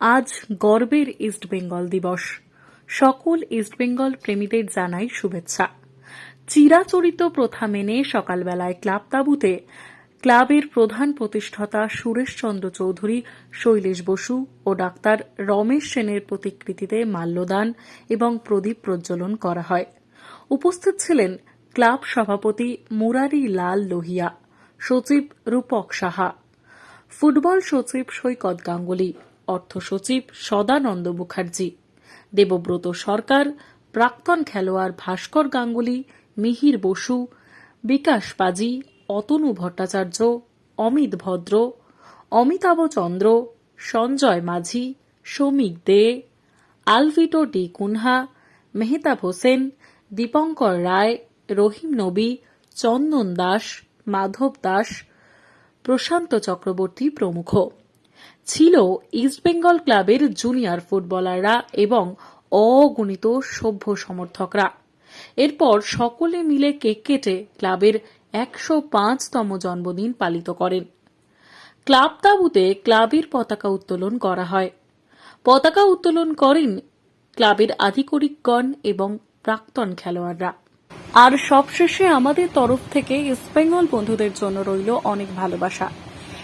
আজ গর্বের ইস্টবেঙ্গল দিবস। সকল ইস্টবেঙ্গল প্রেমীদের জানাই শুভেচ্ছা। চিরাচরিত প্রথা মেনে সকালবেলায় ক্লাব তাঁবুতে ক্লাবের প্রধান প্রতিষ্ঠাতা সুরেশচন্দ্র চৌধুরী, শৈলেশ বসু ও ডাক্তার রমেশ সেনের প্রতিকৃতিতে মাল্যদান এবং প্রদীপ প্রজ্বলন করা হয়। উপস্থিত ছিলেন ক্লাব সভাপতি মুরারি লাল লোহিয়া, সচিব রূপক সাহা, ফুটবল সচিব সৈকত গাঙ্গুলি অর্থ সচিব সদানন্দ মুখার্জি, দেবব্রত সরকার, প্রাক্তন খেলোয়াড় ভাস্কর গাঙ্গুলি, মিহির বসু, বিকাশ পাজি, অতনু ভট্টাচার্য, অমিত ভদ্র, অমিতাভ চন্দ্র, সঞ্জয় মাঝি শ্রমিক দে, আলভিটো ডি কুনহা, মেহতাব হোসেন, দীপঙ্কর রায়, রহিম নবী, চন্দন দাস, মাধব দাস, প্রশান্ত চক্রবর্তী প্রমুখ। ছিল ইস্টবেঙ্গল ক্লাবের জুনিয়র ফুটবলাররা এবং অগণিত সভ্য সমর্থকরা। এরপর সকলে মিলে কেক কেটে ক্লাবের একশো পাঁচতম জন্মদিন পালিত করেন। ক্লাব তাঁবুতে ক্লাবের পতাকা উত্তোলন করা হয়। পতাকা উত্তোলন করেন ক্লাবের আধিকারিকগণ এবং প্রাক্তন খেলোয়াড়রা। আর সবশেষে আমাদের তরফ থেকে ইস্টবেঙ্গল বন্ধুদের জন্য রইল অনেক ভালোবাসা।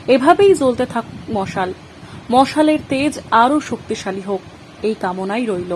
এভাবেই জ্বলতে থাক মশাল। মশালের তেজ আরও শক্তিশালী হোক এই কামনাই রইল।